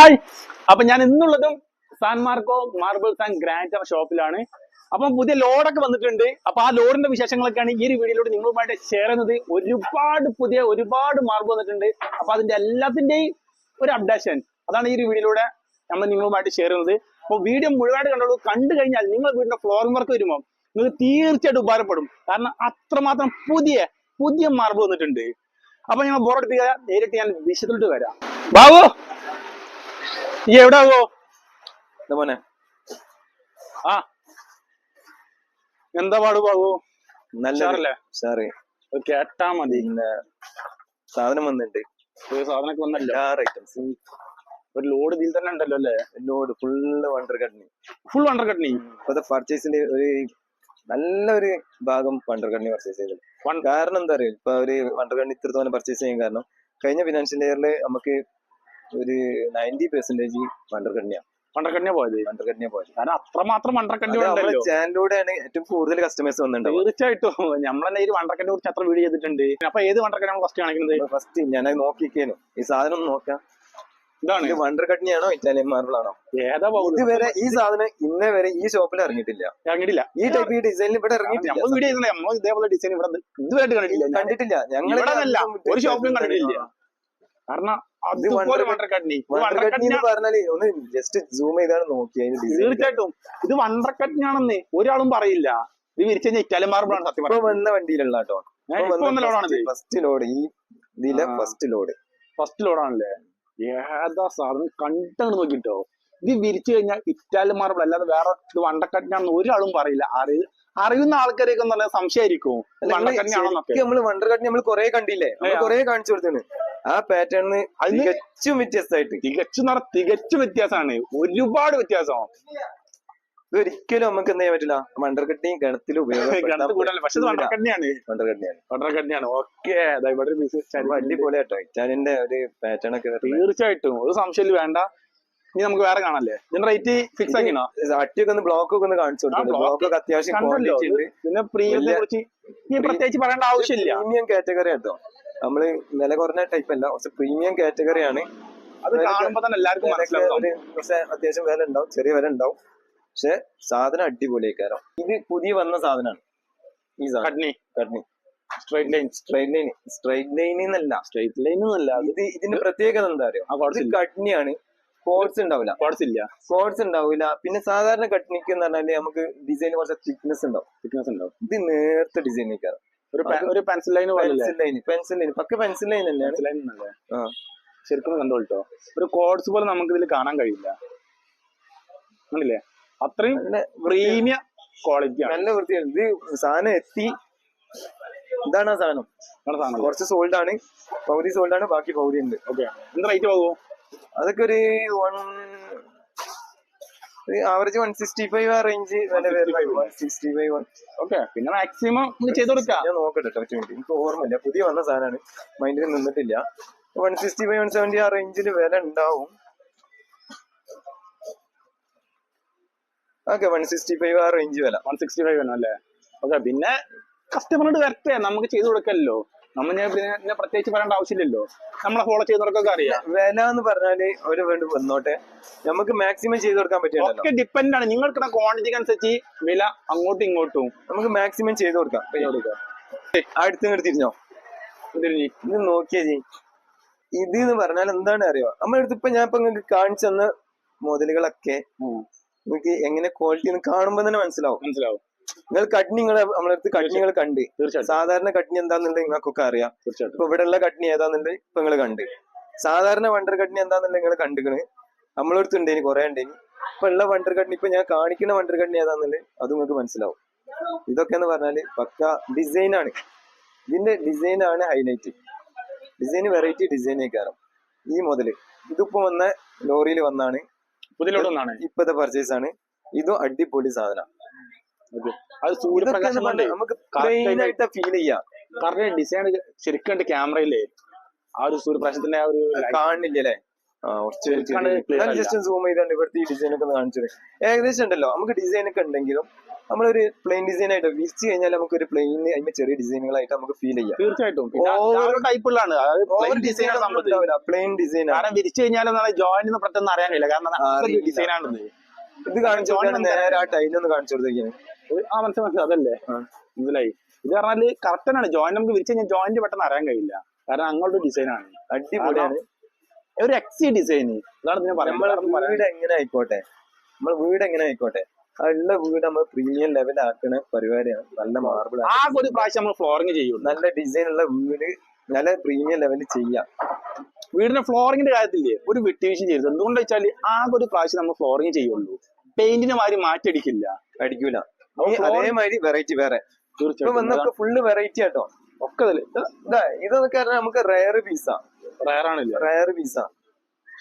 Hi. അപ്പൊ ഞാൻ ഇന്നുള്ളതും San Marco marbles and grand ഷോപ്പിലാണ്. അപ്പം പുതിയ ലോഡൊക്കെ വന്നിട്ടുണ്ട്. അപ്പൊ ആ ലോഡിന്റെ വിശേഷങ്ങളൊക്കെയാണ് ഈ ഒരു വീഡിയോയിലൂടെ നിങ്ങളുമായിട്ട് ഷെയർ ചെയ്യുന്നത്. ഒരുപാട് പുതിയ ഒരുപാട് മാർബിൾ വന്നിട്ടുണ്ട്. അപ്പൊ അതിന്റെ എല്ലാത്തിന്റെയും ഒരു അപ്ഡേഷൻ അതാണ് ഈ ഒരു വീഡിയോയിലൂടെ നമ്മൾ നിങ്ങളുമായിട്ട് ഷെയർ ചെയ്യുന്നത്. അപ്പൊ വീഡിയോ മുഴുവനായിട്ട് കണ്ടോളൂ കണ്ടു കഴിഞ്ഞാൽ നിങ്ങൾ വീടിന്റെ ഫ്ലോറിംഗ് വർക്ക് വരുമ്പോൾ നിങ്ങൾക്ക് തീർച്ചയായിട്ടും ഉപകാരപ്പെടും. കാരണം അത്രമാത്രം പുതിയ പുതിയ മാർബിൾ വന്നിട്ടുണ്ട്. അപ്പൊ ഞങ്ങൾ ബോറടിപ്പിക്കുക നേരിട്ട് ഞാൻ വിശദത്തിലോട്ട് വരാം. ബാബു ഈ എവിടെ ആവോ എന്താ മോനെ. ആ. എന്താ പാട് ബാബു? നല്ല സാറേ കേട്ടാ മതി. സാധനം വന്നിട്ടുണ്ട്. സാധനമൊക്കെ വന്നല്ലോ എല്ലാ ഐറ്റംസ് ഒരു ലോഡ് ഇതിൽ തന്നെ ഉണ്ടല്ലോ അല്ലേ? Load full wonder Katni full wonder Katni ഇപ്പത്തെ പർച്ചേസിന്റെ ഒരു നല്ലൊരു ഭാഗം വണ്ടർ കട്ടണി പർച്ചേസ് ചെയ്തത്. കാരണം എന്താ അറിയോ? ഇപ്പൊ ഒരു വണ്ടർ കട്ടണി ഇത്രത്തോളം പർച്ചേസ് ചെയ്യാൻ കാരണം കഴിഞ്ഞ ഫിനാൻഷ്യൽ ഇയറിൽ നമുക്ക് ഒരു നയന്റി പെർസെന്റേജ് അണ്ടർ കട്ടിനെ പോയത്? വണ്ടർ പോയത്. കാരണം അത്രമാത്രം നമ്മുടെ ഉണ്ടല്ലോ. ചാനലിലൂടെയാണ് ഏറ്റവും കൂടുതൽ കസ്റ്റമേഴ്സ് വന്നിട്ടുണ്ടാവും തീർച്ചയായിട്ടും. നമ്മളെന്നെ ഈ വണ്ടർക്കറ്റിനെ കുറിച്ച് അത്ര വീഡിയോ ചെയ്തിട്ടുണ്ട്. അപ്പൊ ഏത് വണ്ടർക്കറ്റാണ് ഫസ്റ്റ് കാണിക്കുന്നത്? ഫസ്റ്റ് ഞാൻ നോക്കിക്കേനു ഈ സാധനം നോക്കാം. ഇതാണ്. ഇത് വണ്ടർ ഇറ്റാലിയൻ മാർബിൾ ആണോ? ഏതാ ഇതുവരെ ഈ സാധനം ഇന്നേ വരെ ഈ ഷോപ്പിൽ ഇറങ്ങിയിട്ടില്ല. ഇറങ്ങിയിട്ടില്ല. ഈ ടൈപ്പ് ഈ ഡിസൈനിൽ ഇവിടെ ഇറങ്ങിയിട്ടില്ല. നമ്മൾ നമ്മൾ ഇതേപോലെ ഡിസൈൻ ഇവിടെ ഇതുവരെ കണ്ടിട്ടില്ല. കണ്ടിട്ടില്ല. ഞങ്ങൾ ഒരു ഷോപ്പിലും കണ്ടിട്ടില്ല. കാരണം പറഞ്ഞാൽ ഒന്ന് ജസ്റ്റ് സൂം ചെയ്താണ് തീർച്ചയായിട്ടും. ഇത് വണ്ടർ കട്ടിനാണെന്ന് ഒരാളും പറയില്ല. ഇത് വിരിച്ചു കഴിഞ്ഞാൽ ഇറ്റാലിയൻ മാർബിളാണ് സത്യം പറഞ്ഞത്. വന്ന വണ്ടിയിലുള്ള കേട്ടോ ഫസ്റ്റ് ലോഡ് ഈ ഇതിലെ ഫസ്റ്റ് ലോഡ് ഫസ്റ്റ് ലോഡാണല്ലേ ഏതാ സാധനം കണ്ടങ്ങ് നോക്കിട്ടോ. ഇത് വിരിച്ചു കഴിഞ്ഞാൽ ഇറ്റാലിയൻ മാർബിൾ അല്ലാതെ വേറെ ഇത് വണ്ടക്കട്ടിനാണെന്ന് ഒരാളും പറയില്ല. അറി അറിയുന്ന ആൾക്കാരെയൊക്കെ നല്ല സംശയമായിരിക്കും. നമ്മൾ വണ്ടർ കട്ടി നമ്മൾ കൊറേ കണ്ടില്ലേ? കൊറേ കാണിച്ചു കൊടുത്താണ് ആ പാറ്റേണിന് തികച്ചും വ്യത്യസ്തമായിട്ട്. തികച്ചും നട തികച്ചു വ്യത്യാസമാണ്. ഒരുപാട് വ്യത്യാസം. ഒരിക്കലും നമുക്ക് എന്ത് ചെയ്യാൻ പറ്റില്ല. വണ്ടർ കട്ടിയും കിണത്തിൽ ഉപയോഗിക്കാം ഓക്കെ. ഇവിടെ ഒരു piece അപ്പൊ അടിപൊളി കേട്ടോ ഇറ്റാലിയന്റെ ഒരു പാറ്റേൺ ഒക്കെ. തീർച്ചയായിട്ടും. ഒരു സംശയം വേണ്ട. ഇനി നമുക്ക് വേറെ കാണാല്ലേ? ഇതിന്റെ റേറ്റ് ഫിക്സ് ആക്കിണോ അട്ടിയൊക്കെ ഒന്ന് ബ്ലോക്ക് ഒക്കെ ഒന്ന് കാണിച്ചു ബ്ലോക്ക് ഒക്കെ അത്യാവശ്യം പിന്നെ പ്രീമിയം ഉണ്ട്. ഇതിന്റെ പ്രീമിയത്തെ കുറിച്ച് പ്രത്യേകിച്ച് പറയേണ്ട ആവശ്യമില്ല. പ്രീമിയം കാറ്റഗറി ആട്ടോ. നമ്മൾ വില കുറഞ്ഞ ടൈപ്പ് അല്ല കുറച്ച് പ്രീമിയം കാറ്റഗറിയാണ് അത് കാണുമ്പോ തന്നെ എല്ലാവർക്കും മനസ്സിലാവും. ഒരു അത്യാവശ്യം വില ഉണ്ടാവും ചെറിയ വില ഉണ്ടാവും. പക്ഷെ സാധനം അടിപൊളിയായിക്കാരം. ഇത് പുതിയ വന്ന സാധനമാണ്. ഈ സാധനം. Katni. Straight line straight line straight line എന്നല്ല. സ്ട്രൈറ്റ് ലൈൻ എന്നല്ല. ഇത് ഇതിന്റെ പ്രത്യേകത എന്താ അറിയോ? ആ ഇത് ഉണ്ടാവില്ല സ്പോർട്സ് ഇല്ല. സ്പോർട്സ് കോഡ്സ് ഉണ്ടാവില്ല പിന്നെ സാധാരണ കട്ടിനിക്ക് എന്ന് പറഞ്ഞാൽ നമുക്ക് ഡിസൈൻ കുറച്ച് തിക്നെസ് ഉണ്ടാവും. തിക്നെസ് ഉണ്ടാവും. ഇത് നേരത്തെ ഡിസൈൻ നിൽക്കാറ് ഒരു ഒരു pencil line pencil line pencil line പക്ക പെൻസിൽ ലൈൻ തന്നെയാണ്. പെൻസിൽ ലൈൻ അല്ലേ. ശരിക്കും കണ്ടോട്ടോ ഒരു കോഡ്സ് പോലെ നമുക്ക് ഇതിൽ കാണാൻ കഴിയില്ല. കണ്ടില്ലേ? അത്രയും പ്രീമിയം ക്വാളിറ്റി നല്ല വൃത്തിയാണ്. ഇത് സാധനം എത്തി. ഇതാണ് ആ സാധനം. കുറച്ച് സോൾഡ് ആണ്. പകുതി സോൾഡ് ആണ്. ബാക്കി പകുതി ഉണ്ട്. ഓക്കെ എന്ത് റേറ്റ് പോകുമോ അതൊക്കെ ഒരു one average one sixty five ആ റേഞ്ച് വില വരുന്നത് one sixty five one okay പിന്നെ മാക്സിമം ചെയ്ത് കൊടുക്കാം. ഞാൻ നോക്കട്ടെ കേട്ടോ ഒറ്റ മിനിറ്റ് എനിക്ക് ഓർമ്മയില്ല. പുതിയ വന്ന സാധനമാണ്. മൈൻഡിൽ നിന്നിട്ടില്ല. One sixty five one seventy ആ റേഞ്ചിൽ വില ഉണ്ടാവും. ഓക്കെ വൺ സിക്സ്റ്റി ഫൈവ് ആ റേഞ്ച് വില. വൺ സിക്സ്റ്റി ഫൈവ് അല്ലേ? ഓക്കെ പിന്നെ കസ്റ്റമറോട് വരട്ടെ നമുക്ക് ചെയ്ത് കൊടുക്കല്ലോ. നമ്മൾ പിന്നെ പ്രത്യേകിച്ച് പറയേണ്ട ആവശ്യമില്ലല്ലോ. നമ്മളെ ഫോളോ ചെയ്യുന്നവർക്കൊക്കെ അറിയാം. വില എന്ന് പറഞ്ഞാൽ ഒരു വേണ്ടി വന്നോട്ടെ. നമുക്ക് മാക്സിമം ചെയ്ത് കൊടുക്കാൻ പറ്റില്ല ഒക്കെ ഡിപ്പെൻഡ് ആണ്. നിങ്ങൾക്ക് ക്വാണ്ടിറ്റിക്ക് അനുസരിച്ച് വില അങ്ങോട്ടും ഇങ്ങോട്ടും. നമുക്ക് മാക്സിമം ചെയ്ത് കൊടുക്കാം. അടുത്ത് ഇങ്ങോട്ട് തിരിഞ്ഞോ? ഇത് നോക്കിയാ ജി. ഇത് എന്ന് പറഞ്ഞാൽ എന്താണ് അറിയോ? നമ്മുടെ അടുത്ത് ഇപ്പൊ ഞാൻ ഇപ്പൊ നിങ്ങൾക്ക് കാണിച്ചു തന്ന മോഡലുകളൊക്കെ. നിങ്ങൾക്ക് എങ്ങനെ ക്വാളിറ്റി കാണുമ്പോ തന്നെ മനസ്സിലാവും. മനസ്സിലാവും. നിങ്ങൾ കട്നിങ്ങൾ നമ്മളടുത്ത് കട്നികൾ കണ്ട്. സാധാരണ കട്നി എന്താന്നുള്ളത് നിങ്ങൾക്കൊക്കെ അറിയാം. ഇപ്പൊ ഇവിടെ ഉള്ള കട്നി ഏതാന്നുള്ളത് ഇപ്പൊ നിങ്ങൾ കണ്ട്. സാധാരണ വണ്ടർ കട്നി എന്താന്നുള്ളത് നിങ്ങൾ കണ്ടുക്കണ്. നമ്മളടുത്ത് ഉണ്ടേനി കുറെ ഉണ്ടേനി. ഇപ്പൊ ഉള്ള വണ്ടർ കട്നി ഇപ്പൊ ഞാൻ കാണിക്കുന്ന വണ്ടർ കട്നി ഏതാന്നുള്ളത് അത് നിങ്ങൾക്ക് മനസ്സിലാവും. ഇതൊക്കെ എന്ന് പറഞ്ഞാൽ പക്ക ഡിസൈൻ ആണ്. ഇതിന്റെ ഡിസൈൻ ആണ് ഹൈലൈറ്റ് ഡിസൈൻ വെറൈറ്റി ഡിസൈൻ ആയിക്കാറും ഈ മുതൽ ഇതിപ്പോ വന്ന ലോറിയിൽ വന്നാണ്. ഇപ്പത്തെ പർച്ചേസ് ആണ്. ഇതും അടിപൊളി സാധനം. അത് സൂര്യപ്രകാശം കൊണ്ട് നമുക്ക് ഫീൽ ചെയ്യാം. കാരണം ഡിസൈൻ ശരിക്കും ക്യാമറയില്ലേ ആ ഒരു സൂര്യപ്രകാശത്തിന്റെ ആ ഒരു അല്ല. ജസ്റ്റ് സൂം ഇവിടുത്തെ ഈ ഡിസൈൻ ഒക്കെ കാണിച്ചത്. ഏകദേശം ഉണ്ടല്ലോ. നമുക്ക് ഡിസൈൻ ഒക്കെ ഉണ്ടെങ്കിലും നമ്മളൊരു പ്ലെയിൻ ഡിസൈൻ ആയിട്ട് വിരിച്ചു കഴിഞ്ഞാൽ നമുക്ക് ഒരു പ്ലെയിൻ അതിന്റെ ചെറിയ ഡിസൈനുകളായിട്ട് നമുക്ക് ഫീൽ ചെയ്യാം. തീർച്ചയായിട്ടും. ഓരോ ടൈപ്പുള്ളതാണ് പ്ലെയിൻ ഡിസൈൻ കാരണം വിരിച്ചു കഴിഞ്ഞാൽ ജോയിന്റ് ഒന്നും പെട്ടെന്ന് അറിയാൻ കഴിയില്ല. കാരണം. ഡിസൈൻ ആണെന്ന്. ഇത് കാണിച്ചു നേരെ ആ ടൈലൊന്ന് കാണിച്ചു കൊടുത്തേക്കാണ്. ആ മനസ്സിൽ മനസ്സിലായി. അതല്ലേ? ആ. മനസ്സിലായി. ഇത് പറഞ്ഞാൽ കറക്റ്റ് ആണ് ജോയിന്റ് നമുക്ക് വിരിച്ചു കഴിഞ്ഞാൽ ജോയിന്റ് പെട്ടെന്ന് അറിയാൻ കഴിയില്ല. കാരണം അങ്ങോട്ട് ഡിസൈൻ ആണ്. അടിപൊളിയാണ്. ഒരു എക്സി ഡിസൈൻ അതാണ് ഞാൻ പറയുന്നത്. വീട് എങ്ങനെ ആയിക്കോട്ടെ? നമ്മളെ വീട് എങ്ങനെ ആയിക്കോട്ടെ? നല്ല ഉള്ള വീട് നമ്മൾ പ്രീമിയം ലെവൽ ആക്കുന്ന പരിപാടിയാണ്. നല്ല മാർബിൾ ആ ഒരു പ്രാവശ്യം നമ്മൾ ഫ്ലോറിംഗ് ചെയ്യും നല്ല ഡിസൈൻ ഉള്ള വീട് നല്ല പ്രീമിയം ലെവലിൽ ചെയ്യാം. വീടിന്റെ ഫ്ലോറിംഗിന്റെ കാര്യത്തില്ലേ ഒരു വിട്ടുവീഴ്ച ചെയ്തത് എന്തുകൊണ്ട് വെച്ചാൽ ആകെ ഒരു പ്രാവശ്യം നമ്മൾ ഫ്ലോറിങ് ചെയ്യുള്ളൂ. പെയിന്റിന് മാറി മാറ്റടിക്കില്ല അടിക്കൂല. അതേമാതിരി വെറൈറ്റി വേറെ. ഇപ്പൊ വന്നൊക്കെ ഫുള്ള് വെറൈറ്റി ആട്ടോ. ഒക്കെ ഇതിൽ. ഇതാ ഇതൊക്കെ പറഞ്ഞാൽ നമുക്ക് റയർ പീസാ റയർ പീസാ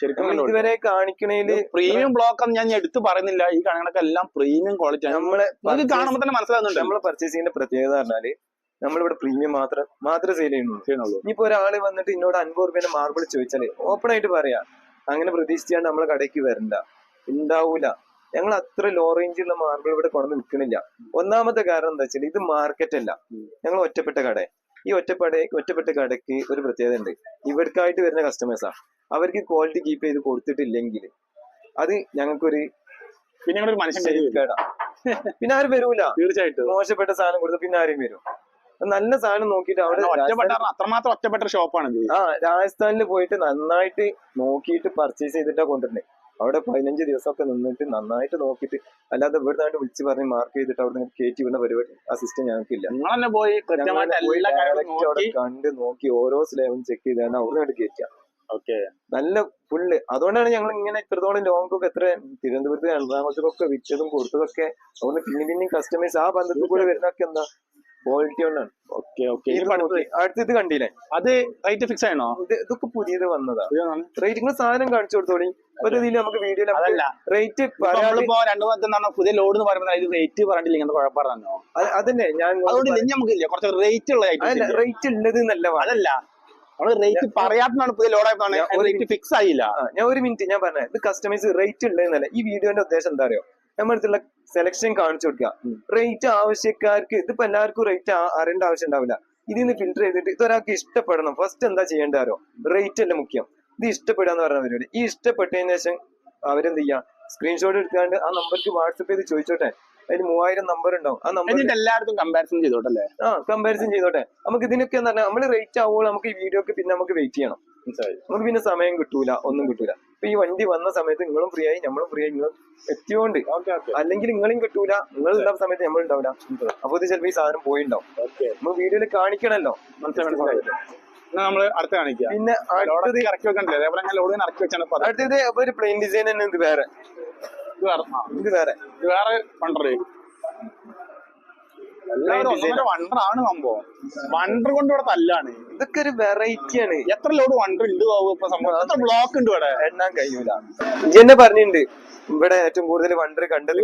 ശരിക്കും ഇതുവരെ കാണിക്കണേൽ പ്രീമിയം ബ്ലോക്ക് ഞാൻ എടുത്തു പറയുന്നില്ല. ഈ കണക്കൊക്കെ എല്ലാം പ്രീമിയം ക്വാളിറ്റി നമ്മളെ നമുക്ക് കാണുമ്പോൾ തന്നെ മനസ്സിലാകുന്നുണ്ട്. നമ്മളെ പർച്ചേസിങ്ങിന്റെ പ്രത്യേകത പറഞ്ഞാൽ നമ്മളിവിടെ പ്രീമിയം മാത്രം മാത്രം സെയിൽ ചെയ്യുന്നുള്ളൂ. ചെയ്യുന്നുള്ളൂ. ഇനിയിപ്പോ ഒരാൾ വന്നിട്ട് എന്നോട് അൻപത് റുപ്യന്റെ മാർബിൾ ചോദിച്ചാൽ ഓപ്പൺ ആയിട്ട് പറയാ. അങ്ങനെ പ്രതീക്ഷിച്ചാണ്ട് നമ്മളെ കടയ്ക്ക് വരണ്ട. ഉണ്ടാവൂല. ഞങ്ങൾ അത്ര ലോ റേഞ്ചുള്ള മാർബിൾ ഇവിടെ കൊണ്ടു നിൽക്കണില്ല ഒന്നാമത്തെ കാരണം എന്താ വെച്ചാൽ ഇത് മാർക്കറ്റ് അല്ല. ഞങ്ങൾ ഒറ്റപ്പെട്ട കട. ഈ ഒറ്റപ്പെട്ട ഒറ്റപ്പെട്ട കടയ്ക്ക് ഒരു പ്രത്യേകത ഉണ്ട്. ഇവർക്കായിട്ട് വരുന്ന കസ്റ്റമേഴ്സാ അവർക്ക് ക്വാളിറ്റി കീപ്പ് ചെയ്ത് കൊടുത്തിട്ടില്ലെങ്കിൽ അത് ഞങ്ങൾക്കൊരു പിന്നെ ഒരു മനുഷ്യൻ. പിന്നെ ആരും വരൂല. തീർച്ചയായിട്ടും. മോശപ്പെട്ട സാധനം കൊടുത്ത പിന്നെ ആരും വരും. നല്ല സാധനം നോക്കിയിട്ട് അവിടെ അത്രമാത്രം ഒറ്റപ്പെട്ട ഷോപ്പാണ് ആ രാജസ്ഥാനിൽ പോയിട്ട് നന്നായിട്ട് നോക്കിയിട്ട് പർച്ചേസ് ചെയ്തിട്ടാ കൊണ്ടുവരുന്നത് അവിടെ പതിനഞ്ച് ദിവസമൊക്കെ നിന്നിട്ട് നന്നായിട്ട് നോക്കിയിട്ട് അല്ലാതെ ഇവിടെ ആയിട്ട് വിളിച്ച് പറഞ്ഞ് മാർക്ക് ചെയ്തിട്ട് അവിടെ നിന്ന് കയറ്റി വിടുന്ന പരിപാടി ആ സിസ്റ്റം ഞങ്ങൾക്കില്ല കാര്യങ്ങളും അവിടെ കണ്ട് നോക്കി ഓരോ സ്ലേവും ചെക്ക് ചെയ്താണ് അവിടെ നിന്ന് കയറ്റുക ഓക്കെ. നല്ല ഫുള്ള് അതുകൊണ്ടാണ് ഞങ്ങൾ ഇങ്ങനെ ഇത്രത്തോളം ലോങ്ങൊക്കെ എത്ര തിരുവനന്തപുരത്ത് എറണാകുളത്തൊക്കെ വിറ്റതും കൊടുത്തതൊക്കെ അതുകൊണ്ട് പിന്നെ പിന്നെയും കസ്റ്റമേഴ്സ് ആ ബന്ധത്തിൽ കൂടെ വരുന്നൊക്കെ എന്താ? ക്വാളിറ്റി കൊണ്ടാണ് ഓക്കെ ഓക്കെ അടുത്ത് ഇത് കണ്ടില്ലേ? അത് റേറ്റ് ഫിക്സ് ആണോ ഇത് ഇതൊക്കെ പുതിയത് വന്നതാ. റേറ്റിംഗ് സാധനം കാണിച്ചു കൊടുത്തോളി. ഒരു ഇതിൽ നമുക്ക് വീഡിയോ അതല്ല. റേറ്റ് നമ്മളിപ്പോ രണ്ടു പത്തെന്നാണ് പുതിയ ലോഡ് എന്ന് പറയുമ്പോൾ അതിൽ റേറ്റ് പറഞ്ഞില്ല ഇങ്ങനത്തെ കുഴപ്പമാണോ അതന്നെ ഞാൻ അതുകൊണ്ട് ഇനി നമുക്കില്ല. കുറച്ച് റേറ്റ് ഉള്ള റേറ്റ് ഉള്ളത് എന്നല്ല അതല്ല. നമ്മൾ റേറ്റ് പറയാത്തതാണ് പുതിയ ലോഡായപ്പോഴാണ് റേറ്റ് ഫിക്സ് ആയില്ല. ഞാൻ ഒരു മിനിറ്റ് ഞാൻ പറഞ്ഞത് ഇത് കസ്റ്റമൈസ് റേറ്റ് ഉള്ളതെന്നല്ല ഈ വീഡിയോന്റെ ഉദ്ദേശം എന്താ അറിയോ? നമ്മുടെ അടുത്തുള്ള സെലക്ഷൻ കാണിച്ചു കൊടുക്കുക റേറ്റ് ആവശ്യക്കാർക്ക് ഇതിപ്പോ എല്ലാവർക്കും റേറ്റ് അറിയേണ്ട ആവശ്യം ഉണ്ടാവില്ല. ഇതിൽ നിന്ന് ഫിൽറ്റർ ചെയ്തിട്ട് ഇത് ഒരാൾക്ക് ഇഷ്ടപ്പെടണം. ഫസ്റ്റ് എന്താ ചെയ്യേണ്ടത് റേറ്റ് അല്ല മുഖ്യം. ഇത് ഇഷ്ടപ്പെടുക എന്ന് പറഞ്ഞ പരിപാടി. ഈ ഇഷ്ടപ്പെട്ടതിന് ശേഷം അവരെന്ത് ചെയ്യാ? സ്ക്രീൻഷോട്ട് എടുക്കാണ്ട് ആ നമ്പർക്ക് വാട്സപ്പ് ചെയ്ത് ചോദിച്ചോട്ടെ. അതിന് മൂവായിരം നമ്പർ ഉണ്ടാവും. ആ നമ്പർ എല്ലായിടത്തും കമ്പാരിസൺ ചെയ്തോട്ടെ ആ കമ്പാരിസൺ ചെയ്തോട്ടെ. നമുക്ക് ഇതിനൊക്കെ എന്താ പറഞ്ഞാൽ നമ്മൾ റേറ്റ് ആവുമ്പോൾ നമുക്ക് ഈ വീഡിയോക്ക് പിന്നെ നമുക്ക് വെയിറ്റ് ചെയ്യണം. നമുക്ക് പിന്നെ സമയം കിട്ടൂല ഒന്നും കിട്ടൂല. ഇപ്പൊ ഈ വണ്ടി വന്ന സമയത്ത് നിങ്ങളും ഫ്രീ ആയി നമ്മളും ഫ്രീ ആയി നിങ്ങൾ എത്തിയോണ്ട്. അല്ലെങ്കിൽ നിങ്ങളും കിട്ടൂല നിങ്ങൾ ഉണ്ടാവുന്ന സമയത്ത് നമ്മൾ ഉണ്ടാവില്ല. അപ്പൊ ഇത് ചിലപ്പോ ഈ സാധനം പോയിണ്ടാവും. ഉണ്ടാവും നമ്മൾ വീഡിയോയിൽ കാണിക്കണല്ലോ. നമ്മൾ അടുത്ത കാണിക്കാം. പിന്നെ അടുത്തത് ലോഡൊക്കെ ഇറക്കി വെക്കണ്ടേ? അതേപോലെ ഞാൻ ലോഡിന് ഇറക്കി വെച്ചാണ് അടുത്തത് അപ്പൊ ഒരു പ്ലെയിൻ ഡിസൈൻ തന്നെ ഇത് വേറെ. ഇത് വേറെ. ഇത് വേറെ ഇത് വണ്ടർ വണ്ടർ ആണ് സംഭവം. വണ്ടർ കൊണ്ട് ഇവിടെ തല്ലാണ്. ഇതൊക്കെ ഒരു വെറൈറ്റി ആണ്. എത്ര ലോഡ് വണ്ടർ ഉണ്ട് ഇപ്പൊ സംഭവം? എത്ര ബ്ലോക്ക് ഉണ്ട് ഇവിടെ? എണ്ണാൻ കഴിയൂല. ഇജന്നെ പറഞ്ഞിട്ടുണ്ട് ഇവിടെ ഏറ്റവും കൂടുതൽ വണ്ടർ കണ്ടത്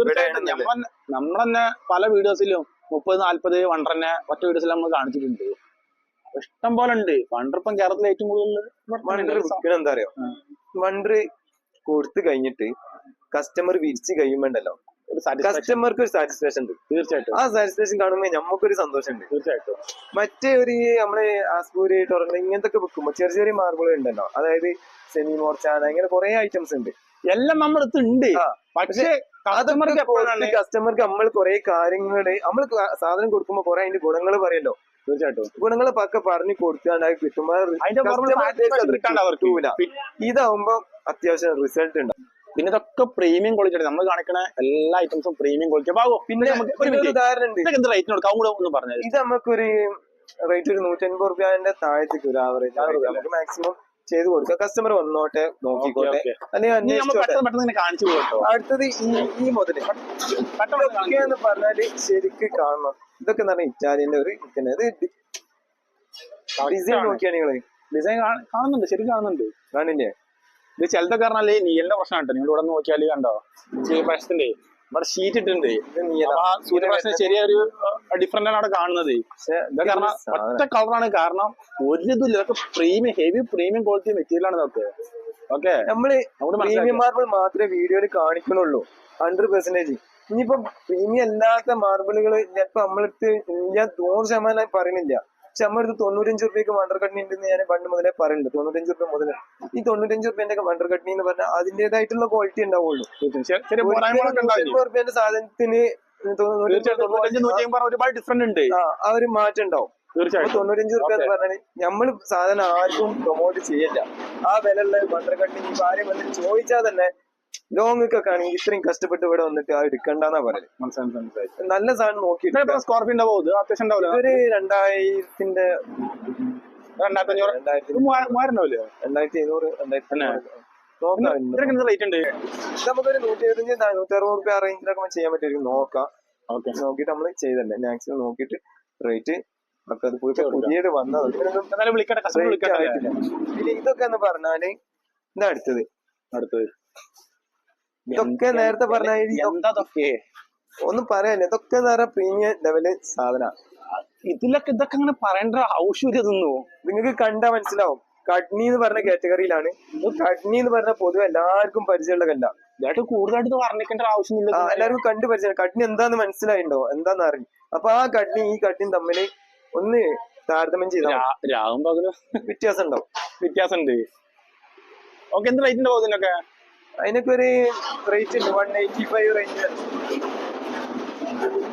നമ്മൾ തന്നെ പല വീഡിയോസിലും മുപ്പത് നാല്പത് വണ്ടറിനെ ഒറ്റ വീഡിയോസിൽ നമ്മൾ കാണിച്ചിട്ടുണ്ട്. ഇഷ്ടം പോലെ ഉണ്ട്. വണ്ടർ ഇപ്പം കേരളത്തിൽ ഏറ്റവും കൂടുതൽ വണ്ടർ എന്താ പറയാ വണ്ടർ കൊടുത്തു കഴിഞ്ഞിട്ട് കസ്റ്റമർ വിരിച്ചു കഴിയുമ്പോണ്ടല്ലോ കസ്റ്റമർക്ക് ഒരു സാറ്റിസ്ഫാക്ഷൻ ഉണ്ട്. തീർച്ചയായിട്ടും. ആ സാറ്റിസ്ഫാക്ഷൻ കാണുമ്പോൾ നമുക്കൊരു സന്തോഷമുണ്ട്. തീർച്ചയായിട്ടും. മറ്റേ ഒരു നമ്മളെ ആസ്പൂര് ടൊറന്റ് ഇങ്ങനത്തെ വെക്കുമ്പോൾ ചെറിയ ചെറിയ മാർബിൾ ഉണ്ടല്ലോ. അതായത് സെമി മോർച്ചാന ഇങ്ങനെ കുറെ ഐറ്റംസ് ഉണ്ട്. എല്ലാം നമ്മുടെ അടുത്ത് ഉണ്ട് പക്ഷേ കസ്റ്റമർക്ക് കസ്റ്റമർക്ക് നമ്മൾ കുറെ കാര്യങ്ങൾ നമ്മൾ സാധനം കൊടുക്കുമ്പോൾ കുറെ അതിന്റെ ഗുണങ്ങൾ പറയല്ലോ. തീർച്ചയായിട്ടും. ഗുണങ്ങൾ പക്ക പറഞ്ഞു കൊടുക്കാണ്ട് കിട്ടുമ്പോൾ ഇതാവുമ്പോ അത്യാവശ്യം റിസൾട്ട് ഉണ്ട് പിന്നെ ഇതൊക്കെ പ്രീമിയം ക്വാളിറ്റി നമ്മൾ കാണിക്കണ എല്ലാ ഐറ്റംസും പ്രീമിയം ക്വാളിറ്റി ബാബു പിന്നെ നമുക്ക് ഒരു. ഉദാഹരണം എന്ത് റേറ്റിന് കൊടുക്കാം? അതും കൂടെ ഒന്ന് പറഞ്ഞത് ഇത് നമുക്കൊരു റേറ്റ് ഒരു നൂറ്റൻപത് റുപ്യന്റെ താഴത്തേക്ക് ഒരു ആവറേജ് നമുക്ക് മാക്സിമം ചെയ്ത് കൊടുക്കാം. കസ്റ്റമർ വന്നോട്ടെ നോക്കിക്കോട്ടെ. അല്ലെങ്കിൽ കാണിച്ചു അടുത്തത് ഈ ഈ മുതൽ ഇതൊക്കെ എന്ന് പറഞ്ഞാൽ ശരിക്ക് കാണണം. ഇതൊക്കെ എന്ന് പറഞ്ഞാൽ ഇറ്റാലിയന്റെ ഒരു ഇത് ഡിസൈൻ നോക്കിയാണ് നിങ്ങൾ? ഡിസൈൻ കാണുന്നുണ്ട് ശരിക്കും കാണുന്നുണ്ട്. കാണില്ലേ ഇത് ചിലതൊക്കെ പറഞ്ഞാൽ നീലിന്റെ പ്രശ്നം കേട്ടോ. നിങ്ങൾ ഇവിടെ നോക്കിയാൽ കണ്ടോ പ്രശ്നത്തിന്റെ ഇവിടെ ഷീറ്റ് ഇട്ടുണ്ട് ഇത് ആ സൂര്യപ്രശ്നം ചെറിയൊരു ഡിഫറെന്റ് ആണ് അവിടെ കാണുന്നത്. ഇതൊക്കെ കാരണം ഒറ്റ കളറാണ് കാരണം ഒരു ഇതില്ല ഇതൊക്കെ premium heavy premium quality material ആണ് ഇതൊക്കെ. ഓക്കെ നമ്മൾ പ്രീമിയന്മാർ പ്രീമിയം മാർബിൾ മാത്രമേ വീഡിയോയിൽ കാണിക്കണുള്ളൂ ഹൺഡ്രഡ് പെർസെന്റേജ് ഇനിയിപ്പം പ്രീമിയം അല്ലാത്ത മാർബിളുകൾ ചിലപ്പോ നമ്മളടുത്ത് ഞാൻ നൂറ് ശതമാനം പറയണില്ല പക്ഷെ നമ്മളടുത്ത് തൊണ്ണൂറ്റഞ്ച് റുപ്യക്ക് വണ്ടർ കട്നി ഉണ്ടെന്ന് ഞാൻ പണ്ട് മുതലേ പറയുന്നുണ്ട് തൊണ്ണൂറ്റഞ്ച് റുപ്യ മുതൽ ഈ തൊണ്ണൂറ്റഞ്ച് റുപ്യന്റെ വണ്ടർ കട്നി എന്ന് പറഞ്ഞാൽ അതിന്റേതായിട്ടുള്ള ക്വാളിറ്റി ഉണ്ടാവുള്ളൂ. റുപ്യന്റെ സാധനത്തിന് ഒരുപാട് ഉണ്ട്. ആ ഒരു മാറ്റം ഉണ്ടാവും. തൊണ്ണൂറ്റഞ്ച് റുപ്യ എന്ന് പറഞ്ഞാൽ നമ്മൾ സാധനം ആർക്കും പ്രൊമോട്ട് ചെയ്യില്ല ആ വിലയുള്ള വണ്ടർ കട്നി ആരും വന്ന് ചോദിച്ചാൽ തന്നെ ലോങ്ങൊക്കെ ആണെങ്കിൽ ഇത്രയും കഷ്ടപ്പെട്ട് ഇവിടെ വന്നിട്ട് ആ എടുക്കണ്ടെന്നാ പറയുന്നത് നല്ല സാധനം നോക്കിയിട്ട് ഉണ്ടാവും ഇത് അത്യാവശ്യം ഉണ്ടാവില്ല? ഒരു രണ്ടായിരത്തിന്റെ രണ്ടായിരത്തി അഞ്ഞൂറ് രണ്ടായിരത്തി ഇത് മൂവായിരം മൂവായിരം ഉണ്ടാവില്ലേ രണ്ടായിരത്തി എഴുന്നൂറ് രണ്ടായിരത്തി തന്നെ? അഞ്ഞൂറ്. നോക്കാം ഇന്ന്. ഇതിനൊക്കെ എന്ത് റേറ്റ് ഉണ്ട്. ഇത് നമുക്കൊരു നൂറ്റി എഴുപത്തഞ്ച് നൂറ്റി അറുപത് റുപ്യ റേഞ്ചിലൊക്കെ ചെയ്യാൻ പറ്റുമായിരിക്കും നോക്കാം. ഓക്കെ. നോക്കിയിട്ട് നമ്മൾ ചെയ്തല്ലേ. മാക്സിമം റേറ്റ് ഒക്കെ അത്. പുതിയത് വന്നത്. ഇതൊക്കെ എന്ന് പറഞ്ഞാൽ ഇതാ അടുത്തത്. അടുത്തത്. ഇതൊക്കെ നേരത്തെ പറഞ്ഞ ഈ എന്താ ഇതൊക്കെ ഒന്നും പറയാനില്ല. ഇതൊക്കെ എന്ന് പറഞ്ഞാൽ പ്രീമിയം ലെവൽ സാധന. ഇതിലൊക്കെ ഇതൊക്കെ അങ്ങനെ പറയേണ്ട ആവശ്യം ഇതൊന്നു. നിങ്ങൾക്ക് കണ്ടാ മനസ്സിലാവും. കഡ്നി എന്ന് പറഞ്ഞ കാറ്റഗറിയിലാണ്. കഡ്നി എന്ന് പറഞ്ഞ പൊതുവെ എല്ലാവർക്കും പരിചയമുള്ളതല്ല ഇതായിട്ട് കൂടുതലായിട്ട് വർണിക്കേണ്ട ആവശ്യമില്ല എല്ലാവർക്കും കണ്ടു പരിചയം കഡ്നി എന്താന്ന് മനസ്സിലായിണ്ടോ? എന്താന്ന് അറിയും അപ്പൊ ആ കഡ്നി ഈ കഡ്നിയും തമ്മിൽ ഒന്ന് താരതമ്യം ചെയ്ത രാവും പകലും വ്യത്യാസം ഉണ്ടാവും വ്യത്യാസം ഉണ്ട് ഓക്കെ എന്ത് റേറ്റ് ഉണ്ടാവും ഇതിനൊക്കെ അതിനൊക്കെ ഒരു റേറ്റ് ഉണ്ട്. വൺ എയ്റ്റി ഫൈവ് റേഞ്ച്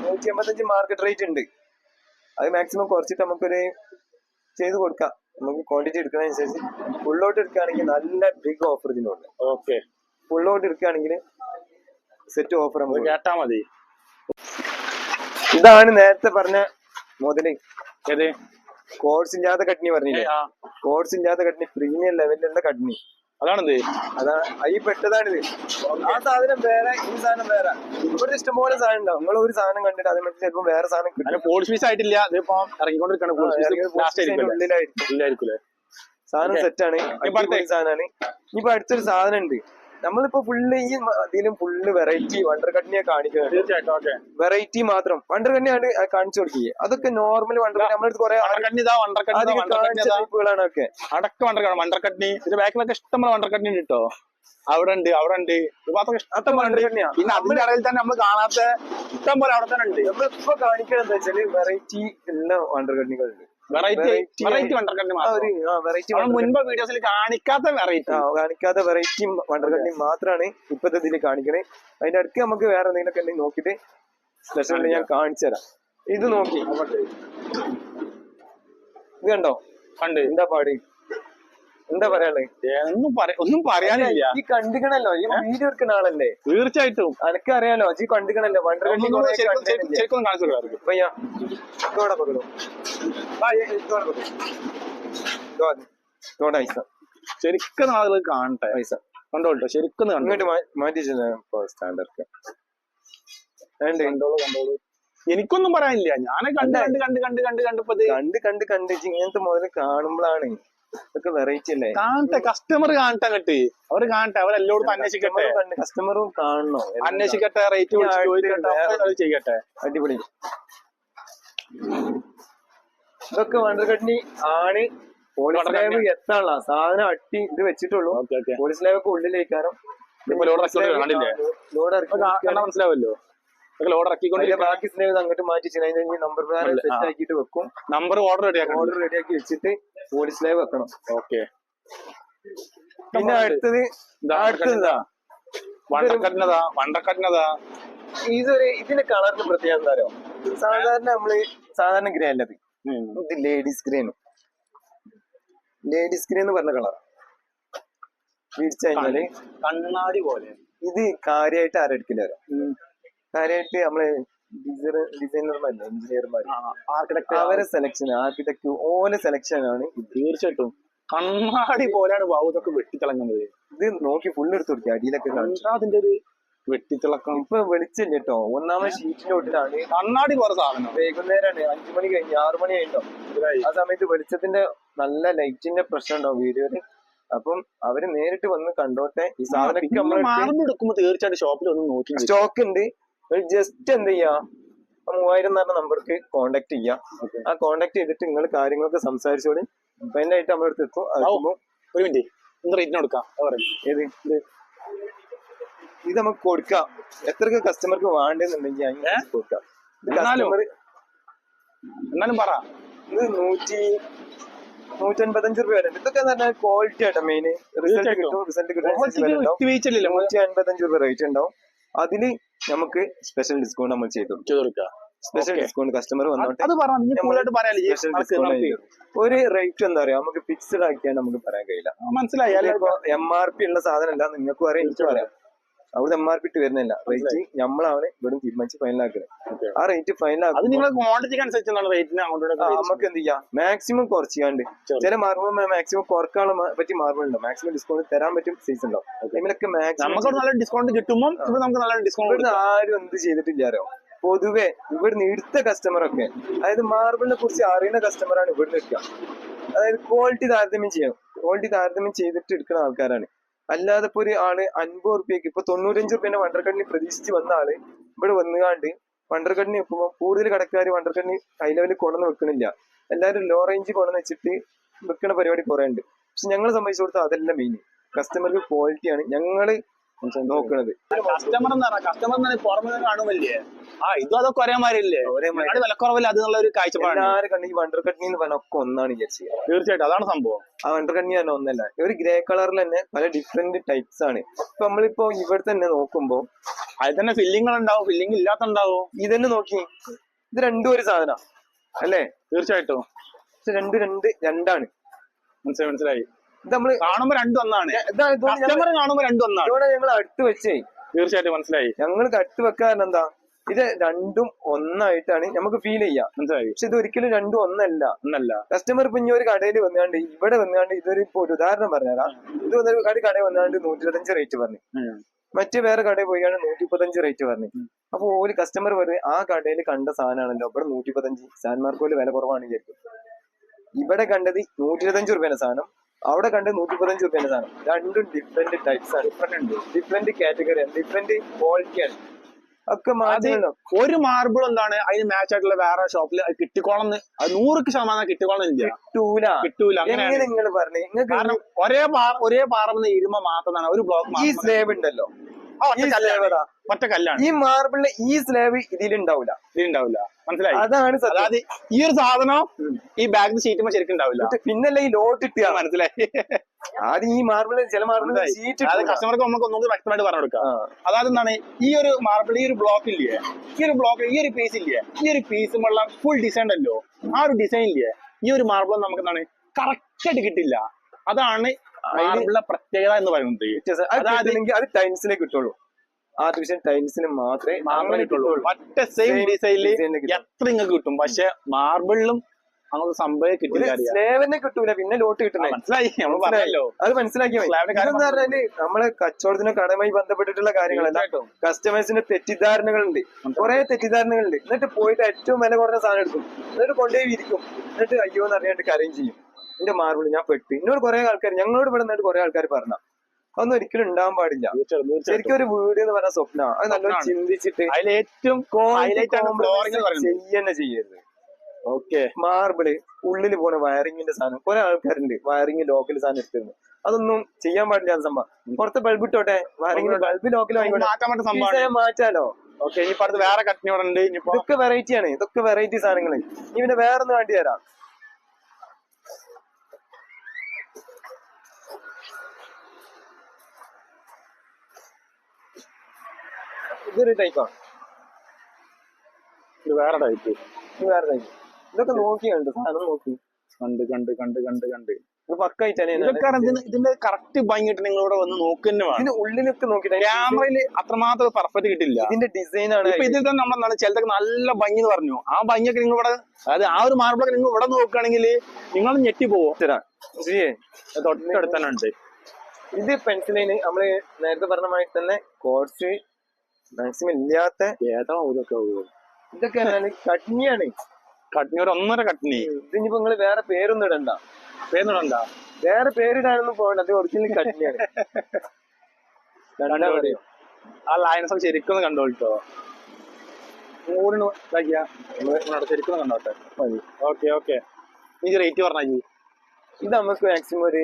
നൂറ്റി അമ്പത്തഞ്ച് മാർക്കറ്റ് റേറ്റ് ഉണ്ട്. അത് മാക്സിമം കുറച്ചിട്ട് നമുക്കൊരു ചെയ്ത് കൊടുക്കാം. നമുക്ക് ക്വാണ്ടിറ്റി എടുക്കുന്നതനുസരിച്ച് ഫുള്ളോട്ട് എടുക്കുകയാണെങ്കിൽ നല്ല ബിഗ് ഓഫർ ഇതിനുണ്ട് ഓക്കെ ഫുള്ളോട്ട് എടുക്കുകയാണെങ്കിൽ സെറ്റ് ഓഫർ നമുക്ക് കേട്ടാ മതി. ഇതാണ് നേരത്തെ പറഞ്ഞ മുതൽ. കോഴ്സ് ഇല്ലാത്ത കട്നി പറഞ്ഞില്ലേ? കോഴ്സ് ഇല്ലാത്ത കട്നി പ്രീമിയം ലെവലിലുള്ള കട്നി അതാണിത് അതാ ഈ പെട്ടതാണിത്. ആ സാധനം വേറെ ഈ സാധനം വേറെ. ഇവിടെ ഇഷ്ടംപോലെ സാധനം ഉണ്ടാവും. നിങ്ങൾ ഒരു സാധനം കണ്ടിട്ട് അതിനെ പറ്റി ചിലപ്പോൾ വേറെ സാധനം കിട്ടും. പോളിഷ് പീസ് ആയിട്ടില്ല. ഇതിപ്പോ ഇറങ്ങിക്കൊണ്ടിരിക്കണം. ഉള്ളിലായിരിക്കും. സാധനം. സെറ്റ് ആണ്. സാധനമാണ് ഇനിയിപ്പോ അടുത്തൊരു സാധനം ഉണ്ട് നമ്മളിപ്പോ ഫുള്ള് ഈ ഇതിലും ഫുള്ള് വെറൈറ്റി വണ്ടർ കട്ടിനെ കാണിക്കുന്നത്. തീർച്ചയായിട്ടും ഓക്കെ. വെറൈറ്റി മാത്രം. വണ്ടർ കണ്ണിയാണ് കാണിച്ചു കൊടുക്കുക അതൊക്കെ നോർമൽ വണ്ടർ നമ്മളെടുത്ത് കുറെ ടൈപ്പുകളാണ് ഒക്കെ. അടക്ക വണ്ടർക്കണ്ണി വണ്ടർക്കണ്ണി ഇതിന്റെ ബാക്കിലൊക്കെ ഇഷ്ടംപോലെ വണ്ടർ കട്ടിനി കേട്ടോ അവിടെ ഉണ്ട് അവിടെ ഉണ്ട്. മാത്രം അത്ര ഇഷ്ടം പോലെ വണ്ടർ ഉണ്ട്. കണ്ണിയാ പിന്നെ അതിന്റെ ഇടയിൽ തന്നെ നമ്മൾ കാണാത്ത ഇഷ്ടം പോലെ അവിടെ തന്നെ ഉണ്ട്. നമ്മളിപ്പോ കാണിക്കുന്നത് വെച്ചാൽ വെറൈറ്റി ഉള്ള വണ്ടർ കണ്ണികളുണ്ട് വെറൈറ്റി വെറൈറ്റി മാത്രം. മുൻപ് വീഡിയോസിൽ കാണിക്കാത്ത വെറൈറ്റി വണ്ടർകണ്ണി കാണിക്കാത്ത വെറൈറ്റി വണ്ടർ കണ്ണി മാത്രമാണ് ഇപ്പത്തെ ഇതിൽ കാണിക്കണേ. അതിന്റെ അടുത്ത് നമുക്ക് വേറെ എന്തെങ്കിലും ഒക്കെ ഉണ്ടെങ്കിൽ നോക്കിയിട്ട് സ്പെഷ്യൽ ഞാൻ കാണിച്ചു തരാം. ഇത് നോക്കി. ഇത് കണ്ടോ? കണ്ട്. എന്താ പാട്? എന്താ പറയാനുള്ളത് ഒന്നും പറയാ ഒന്നും പറയാനില്ല. ഈ കണ്ടിക്കണല്ലോ ഈ വീഡിയോ എടുക്കുന്ന ആളല്ലേ? തീർച്ചയായിട്ടും. അനക്ക് അറിയാലോ ഈ കണ്ടിക്കണല്ലോ ശരിക്കും ശരിക്കും ആളുകൾ കാണട്ടെ. പൈസ. കണ്ടോട്ടോ ശരിക്കും മാറ്റി സ്റ്റാൻഡർക്ക് കണ്ടോളൂ എനിക്കൊന്നും പറയാനില്ല. ഞാൻ കണ്ട് കണ്ട് കണ്ട് കണ്ട് കണ്ട് കണ്ടപ്പോ കണ്ട് കണ്ട് കണ്ട് ഇങ്ങനത്തെ മുതൽ കാണുമ്പോഴാണ് ഇതൊക്കെ വെറൈറ്റി അല്ലേ? കാണട്ടെ കസ്റ്റമർ കാണട്ടെ അങ്ങട്ട്. അവർ കാണട്ടെ അവരെല്ലോടത്തും അന്വേഷിക്കട്ടെ. കസ്റ്റമറും കാണണോ. അന്വേഷിക്കട്ടെ റേറ്റ് ചോദിക്കട്ടെ ഒക്കെ ചെയ്യട്ടെ. അടിപൊളി. ഇതൊക്കെ വണ്ടർ കട്നി ആണ് വണ്ടർ ലാബ് എത്താനുള്ള സാധനം അട്ടി ഇത് വെച്ചിട്ടുള്ളൂ. ഓക്കെ പോലീസ് ലാബൊക്കെ ഉള്ളിലേക്കാരം. മനസ്സിലാവല്ലോ. ബാക്കി സ്നേഹം അങ്ങോട്ട് മാറ്റി നമ്പർ സെറ്റ് ആക്കിയിട്ട് വെക്കും. നമ്പർ ഓർഡർ റെഡിയാക്കണം ഓർഡർ റെഡിയാക്കി വെച്ചിട്ട് പോലീസ് ലൈവ് വെക്കണം. ഓക്കെ പിന്നെ അടുത്തത് അടുത്തതാ വണ്ടക്കറ്റിനതാ വണ്ടക്കറ്റിനതാ ഇതൊരു ഇതിന്റെ കളറിന് പ്രത്യേകത എന്താ സാധാരണ നമ്മൾ സാധാരണ ഗ്രേ അല്ലത് ഇത്? ലേഡീസ് ഗ്രേ ലേഡീസ് ഗ്രേ എന്ന് പറഞ്ഞ കളർ പിടിച്ചു കഴിഞ്ഞാൽ കണ്ണാടി പോലെ. ഇത് കാര്യമായിട്ട് ആരെടുക്കില്ല കാര്യമായിട്ട് നമ്മൾ ഡിസൈനർമാരില്ല എഞ്ചിനീയർമാർ ആർക്കിടെക്ട് അവരെ സെലക്ഷൻ ആർക്കിടെക്ട് ഓലെ സെലക്ഷൻ ആണ് തീർച്ചയായിട്ടും. കണ്ണാടി പോലെയാണ് വാവുതൊക്കെ ഇതൊക്കെ വെട്ടിത്തിളങ്ങുന്നത്. ഇത് നോക്കി ഫുള്ള് എടുത്തു കൊടുക്കുക അടിയിലൊക്കെ അതിന്റെ ഒരു വെട്ടിത്തിളക്കം. ഇപ്പൊ വെളിച്ചില്ല കേട്ടോ. ഒന്നാമത് ഷീറ്റിന്റെ ഒട്ടിലാണ് കണ്ണാടി പോലെ സാധനം. വൈകുന്നേരമാണ് അഞ്ചു മണി കഴിഞ്ഞ് ആറു മണി കഴിഞ്ഞോ ആ സമയത്ത് വെളിച്ചത്തിന്റെ നല്ല ലൈറ്റിന്റെ പ്രശ്നം ഉണ്ടാവും വീഡിയോയിൽ. അപ്പം അവർ നേരിട്ട് വന്ന് കണ്ടോട്ടെ. ഈ സാധനം എടുക്കുമ്പോ തീർച്ചയായിട്ടും ഷോപ്പിൽ ഒന്ന് നോക്കി സ്റ്റോക്ക് ഉണ്ട്. ജസ്റ്റ് എന്ത് ചെയ്യാ? ആ മൂവായിരം എന്ന് പറഞ്ഞ നമ്പർക്ക് കോണ്ടാക്ട് ചെയ്യാം. ആ കോണ്ടാക്ട് ചെയ്തിട്ട് നിങ്ങൾ കാര്യങ്ങളൊക്കെ സംസാരിച്ചോളി. ഫൈനലായിട്ട് നമ്മൾ അടുത്ത് എത്തും ഒരു മിനിറ്റ് എന്ത് റേറ്റിന് കൊടുക്കാം അത് പറയും. ഏത്? ഇത്. നമുക്ക് കൊടുക്കാം. എത്രക്ക് കസ്റ്റമർക്ക് വേണ്ടെന്നുണ്ടെങ്കിൽ അങ്ങനെ കൊടുക്കാം. എന്നാലും- പറ. ഇത് നൂറ്റി നൂറ്റൻപത്തഞ്ച് രൂപ വരെ. ഇതൊക്കെ പറഞ്ഞാൽ ക്വാളിറ്റി ആട്ടോ മെയിൻ റിസൾട്ട്. കിട്ടും റിസൾട്ട് കിട്ടും. നൂറ്റി അൻപത്തഞ്ച് രൂപ റേറ്റ് ഉണ്ടാവും. അതിൽ നമുക്ക് സ്പെഷ്യൽ ഡിസ്കൗണ്ട് നമ്മൾ ചെയ്തു കൊടുക്കും. Special Okay. ഡിസ്കൗണ്ട് കസ്റ്റമർ വന്നോട്ടെ. അത് പറ നീ ആയിട്ട് പറയാലോ ഈ ഒരു റേറ്റ് എന്താ പറയാ? നമുക്ക് ഫിക്സ്ഡ് ആക്കിയാൽ നമുക്ക് പറയാൻ കഴിയില്ല. മനസ്സിലായി അല്ല? ഇപ്പൊ എം ആർ പി ഉള്ള സാധനം അല്ല നിങ്ങൾക്കും അറിയാം എനിക്കും അറിയാം. അവിടെ എം ആർ പി ഇട്ട് വരുന്നില്ല. റേറ്റ് നമ്മളാണ് ഇവിടെ തീരുമാനിച്ച് ഫൈനലാക്കുന്നത്. ആ റേറ്റ് ഫൈനൽ ഫൈനലാക്കും നിങ്ങളെ ക്വാണ്ടിറ്റിക്ക് അനുസരിച്ചാണ് റേറ്റിന് അങ്ങോട്ട് നമുക്ക് എന്ത് ചെയ്യാം? മാക്സിമം കുറച്ചാണ്ട്. ചില മാർബിൾ മാക്സിമം കുറക്കാനുള്ള പറ്റി മാർബിൾ ഉണ്ടാവും മാക്സിമം ഡിസ്കൗണ്ട് തരാൻ പറ്റും സൈസ് ഉണ്ടാവും അതിലൊക്കെ മാക്സിമം നമുക്ക് നല്ല ഡിസ്കൗണ്ട് കിട്ടുമ്പോൾ നമുക്ക് നല്ല ഡിസ്കൗണ്ട് ആരും എന്ത് ചെയ്തിട്ടില്ലാരോ പൊതുവെ ഇവിടുന്ന് എടുത്ത കസ്റ്റമർ ഒക്കെ അതായത് മാർബിളിനെ കുറിച്ച് അറിയുന്ന കസ്റ്റമറാണ് ഇവിടുന്ന് എടുക്കുക. അതായത് ക്വാളിറ്റി താരതമ്യം ചെയ്യണം. ക്വാളിറ്റി താരതമ്യം ചെയ്തിട്ട് എടുക്കുന്ന ആൾക്കാരാണ്. അല്ലാതെ ഇപ്പൊ ഒരു ആൾ അൻപത് റുപ്യക്ക് ഇപ്പൊ തൊണ്ണൂറ്റഞ്ച് റുപ്യന്റെ വണ്ടർക്കണ്ണിന് പ്രതീക്ഷിച്ച് വന്ന ആൾ ഇവിടെ വന്നുകാണ്ട് വണ്ടർക്കണ്ണിന് വെക്കുമ്പോ കൂടുതൽ കടക്കാർ വണ്ടർക്കണ്ണി ഹൈ ലെവലിൽ കൊണ്ടുവന്ന് വെക്കണില്ല. എല്ലാവരും ലോ റേഞ്ച് കൊണ്ടുവന്ന് വെച്ചിട്ട് വെക്കണ പരിപാടി കുറെ ഉണ്ട് പക്ഷെ ഞങ്ങളെ സംബന്ധിച്ചിടത്തോളം അതല്ല മെയിൻ കസ്റ്റമർക്ക് ക്വാളിറ്റിയാണ് ഞങ്ങൾ നോക്കുന്നത് കസ്റ്റമർ എന്ന് പറഞ്ഞാൽ കസ്റ്റമർ എന്ന് പറഞ്ഞാൽ പുറമെ കാണുമല്ലേ ആ ഇതും അതൊക്കെ ഒരേ. ഞങ്ങളുടെ വിലക്കുറവില്ല അത് എന്നുള്ള ഒരു കാഴ്ചപ്പാടാണ്. വണ്ടർ കണ്ണി എന്ന് പറഞ്ഞ ഒക്കെ ഒന്നാണ് വിചാരിച്ചത് തീർച്ചയായിട്ടും അതാണ് സംഭവം. ആ വണ്ടർ കണ്ണി തന്നെ ഒന്നല്ല. ഒരു ഗ്രേ കളറിൽ തന്നെ പല ഡിഫറെന്റ് ടൈപ്സ് ആണ്. ഇപ്പൊ നമ്മളിപ്പോ ഇവിടെ തന്നെ നോക്കുമ്പോ അതിൽ തന്നെ ഫില്ലിങ്ങൾ ഉണ്ടാവും ഫില്ലിംഗ് ഇല്ലാത്തുണ്ടാവും ഇതന്നെ നോക്കി. ഇത് രണ്ടും ഒരു സാധന. അല്ലേ? തീർച്ചയായിട്ടും. ഇത് രണ്ട് രണ്ട് രണ്ടാണ്. മനസ്സിലായി മനസ്സിലായി. ഇത് നമ്മൾ കാണുമ്പോ രണ്ടും ഒന്നാണ്. ഇതാണ് ഇതുകൊണ്ട് ഞങ്ങൾ- കസ്റ്റമർ കാണുമ്പോ രണ്ടൊന്നാണ് ഇവിടെ ഞങ്ങൾ അടുത്ത് വെച്ചേ. തീർച്ചയായിട്ടും മനസ്സിലായി. ഞങ്ങൾക്ക് അടുത്ത് വെക്കാൻ എന്താ? ഇത് രണ്ടും ഒന്നായിട്ടാണ് നമുക്ക് ഫീൽ ചെയ്യാം. മനസ്സിലായി. പക്ഷെ ഇത് ഒരിക്കലും രണ്ടും ഒന്നല്ല. ഒന്നല്ല. കസ്റ്റമർ ഇപ്പൊ ഇനി ഒരു കടയിൽ വന്നാണ്ട് ഇവിടെ വന്നാണ്ട് ഇതൊരു ഇപ്പൊ ഒരു ഉദാഹരണം പറഞ്ഞുതരാം. ഇത് വന്നൊരു കട കടയിൽ വന്നാണ്ട് നൂറ്റി ഇരുപത്തഞ്ച് റേറ്റ് പറഞ്ഞു മറ്റു വേറെ കടയിൽ പോയാണ് നൂറ്റി മുപ്പത്തഞ്ച് റേറ്റ് പറഞ്ഞു. അപ്പൊ ഒരു കസ്റ്റമർ പറഞ്ഞു ആ കടയിൽ കണ്ട സാധനമാണല്ലോ. ഇവിടെ നൂറ്റി മുപ്പത്തഞ്ച് സാൻമാർക്കോയിൽ വില കുറവാണ് വിചാരിക്കും. ഇവിടെ കണ്ടത് നൂറ്റി ഇരുപത്തഞ്ച് റുപ്യേന്റെ സാധനം. അവിടെ കണ്ട് നൂറ്റി പതിനഞ്ച് റുപ്യേന്റെ സാധനം. രണ്ടും ഡിഫറെന്റ് ടൈപ്സ് ആണ്. ഡിഫറെന്റ് ഡിഫറെന്റ് കാറ്റഗറിയാണ് ഡിഫറെന്റ് ക്വാളിറ്റിയാണ് ഒക്കെ മാറ്റി ഒരു മാർബിൾ എന്താണ്? അതിന് മാച്ച് ആയിട്ടുള്ള വേറെ ഷോപ്പിൽ കിട്ടിക്കോളം അത് നൂറുക്ക് ശതമാനം കിട്ടിക്കോളം ഇല്ല. കിട്ടൂല. കിട്ടൂല. അങ്ങനെ നിങ്ങൾ പറഞ്ഞു? നിങ്ങൾക്ക് കാരണം ഒരേ പാറ ഒരേ പാറമെന്ന് ഇരുമ മാത്രമാണ് ഒരു ബ്ലോക്ക് ഈ സ്ലേബ് ഉണ്ടല്ലോ. ഈ സ്ലേവ് ഒറ്റ കല്ലാണ്. ഈ മാർബിളിലെ ഈ സ്ലേവ് ഇതിലുണ്ടാവില്ല ഇതിലുണ്ടാവില്ല മനസ്സിലായി? അതാണ് അതായത് ഈ ഒരു സാധനം ഈ ബാഗ് ഷീറ്റ് ശരിക്കും ഉണ്ടാവില്ല. പിന്നല്ല ഈ ലോട്ട് ഇട്ടുക മനസ്സിലായി? ആദ്യം ഈ മാർബിൾ ചില മാർബിൾ ഷീറ്റ് അതായത് കസ്റ്റമർക്ക് നമുക്ക് ഒന്നുകൂടി വ്യക്തമായിട്ട് പറഞ്ഞു കൊടുക്കാം. അതായത് എന്താണ്? ഈ ഒരു മാർബിൾ ഈ ഒരു ബ്ലോക്ക് ഇല്ലേ? ഈ ഒരു ബ്ലോക്ക് ഈ ഒരു പീസ് ഇല്ലേ? ഈ ഒരു പീസുമുള്ള ഫുൾ ഡിസൈൻ അല്ലോ ആ ഒരു ഡിസൈൻ ഇല്ലേ? ഈ ഒരു മാർബിൾ നമുക്ക് എന്താണ്? കറക്റ്റ് ആയിട്ട് കിട്ടില്ല. അതാണ് മാർബിളിന്റെ പ്രത്യേകത എന്ന് പറയുന്നത് അത് ടൈംസിനെ കിട്ടുള്ളൂ. ആർട്ടിഫിഷ്യൽ ടൈൽസിന് മാത്രമേ മാർബിൾ കിട്ടുള്ളൂ. ഒറ്റ സെയിം ഡിസൈനിൽ. എത്ര നിങ്ങൾക്ക് കിട്ടും? പക്ഷെ മാർബിളിലും അങ്ങനത്തെ സംഭവം കിട്ടില്ല സ്ലേവനെ കിട്ടൂല പിന്നെ ലോട്ട് കിട്ടണേ. മനസ്സിലായി. നമ്മൾ പറഞ്ഞല്ലോ. അത് മനസ്സിലാക്കി പറഞ്ഞാൽ നമ്മളെ കച്ചവടത്തിന് കടമായി ബന്ധപ്പെട്ടിട്ടുള്ള കാര്യങ്ങളല്ല. കസ്റ്റമേഴ്സിന്റെ കസ്റ്റമേഴ്സിന് തെറ്റിദ്ധാരണകളുണ്ട്. കുറെ തെറ്റിദ്ധാരണകളുണ്ട്. എന്നിട്ട് പോയിട്ട് ഏറ്റവും വില കുറഞ്ഞ സാധനം എടുക്കും. എന്നിട്ട് കൊണ്ടുപോയി വിരിക്കും. എന്നിട്ട് അയ്യോ എന്ന് അറിയാണ്ട് കരയും ചെയ്യും. എന്റെ മാർബിൾ ഞാൻ പെട്ട്. എന്നോട് കുറെ ആൾക്കാർ ഞങ്ങളോട് ഇവിടെ നിന്നിട്ട് കുറെ ആൾക്കാർ പറഞ്ഞു അതൊന്നും ഒരിക്കലും ഉണ്ടാവാൻ പാടില്ല. ശരിക്കും ഒരു വീട് എന്ന് പറഞ്ഞ സ്വപ്ന. അത് നല്ലോണം ചിന്തിച്ചിട്ട് ഏറ്റവും ചെയ്യന്നെ ചെയ്യരുത്. ഓക്കെ. മാർബിൾ ഉള്ളിൽ പോണ വയറിങ്ങിന്റെ സാധനം. കുറെ ആൾക്കാരുണ്ട് വയറിങ് ലോക്കൽ സാധനം എടുത്തിരുന്നു. അതൊന്നും ചെയ്യാൻ പാടില്ല സംഭവം. പുറത്ത് ബൾബ് ഇട്ടോട്ടെ? വയറിങ്ങിന് ബൾബ് ലോക്കൽ മാറ്റാലോ? ഓക്കെ ഇനി അടുത്ത് വേറെ കട്ടിനോടുണ്ട് ഇതൊക്കെ വെറൈറ്റി ആണ്. ഇതൊക്കെ വെറൈറ്റി സാധനങ്ങൾ ഇനി പിന്നെ വേറെ ഒന്ന് വേണ്ടി തരാം. ഇതൊരു ടൈപ്പാണ് ഇത് വേറെ ടൈപ്പ് ഇത് വേറെ ടൈപ്പ് ഇതൊക്കെ നോക്കി കണ്ട് സാധനം നോക്കി. കണ്ട് കണ്ട് കണ്ട് കണ്ട് കണ്ട്. ഇത് പക്കായിട്ടാണ് ഇതിന്റെ കറക്റ്റ് ഭംഗിയിട്ട് നിങ്ങൾ ഇവിടെ വന്ന് നോക്കുന്ന ഇതിന്റെ ഉള്ളിലൊക്കെ നോക്കി ക്യാമറയിൽ അത്രമാത്രം പെർഫെക്റ്റ് കിട്ടില്ല. ഇതിന്റെ ഡിസൈൻ ആണ് ഇതിൽ തന്നെ നമ്മളെന്താണ് ചിലതൊക്കെ നല്ല ഭംഗി എന്ന് പറഞ്ഞു. ആ ഭംഗിയൊക്കെ നിങ്ങൾ ഇവിടെ അതായത് ആ ഒരു മാർബിളൊക്കെ നിങ്ങൾ ഇവിടെ നോക്കുകയാണെങ്കിൽ നിങ്ങൾ ഞെട്ടി പോവും? തൊട്ടടുത്തനുണ്ട് ഇത് പെൻസിലിന് നമ്മൾ നേരത്തെ പറഞ്ഞ മാതിരി തന്നെ കോഴ്സ് മാക്സിമം ഇല്ലാത്ത ഏതാ ഇതൊക്കെ കട്നിയാണ്. കട്നി ഒരു ഒന്നര കട്നി. ഇതിനിപ്പോ നിങ്ങൾ വേറെ പേരൊന്നും ഇടണ്ട. പേരുന്നുണ്ടാ വേറെ പേരിടാനൊന്നും പോകണ്ട. അത് ഒറിജിനൽ കട്നിയാണ്. കണ്ടാ ആ ലൈനസം ശരിക്കും ഒന്ന് കണ്ടോട്ടോ ഇതാക്കിയാ. ശരിക്കും കണ്ടോട്ടെ? Okay okay. നീ റേറ്റ് പറഞ്ഞാ ഇത് നമുക്ക് മാക്സിമം ഒരു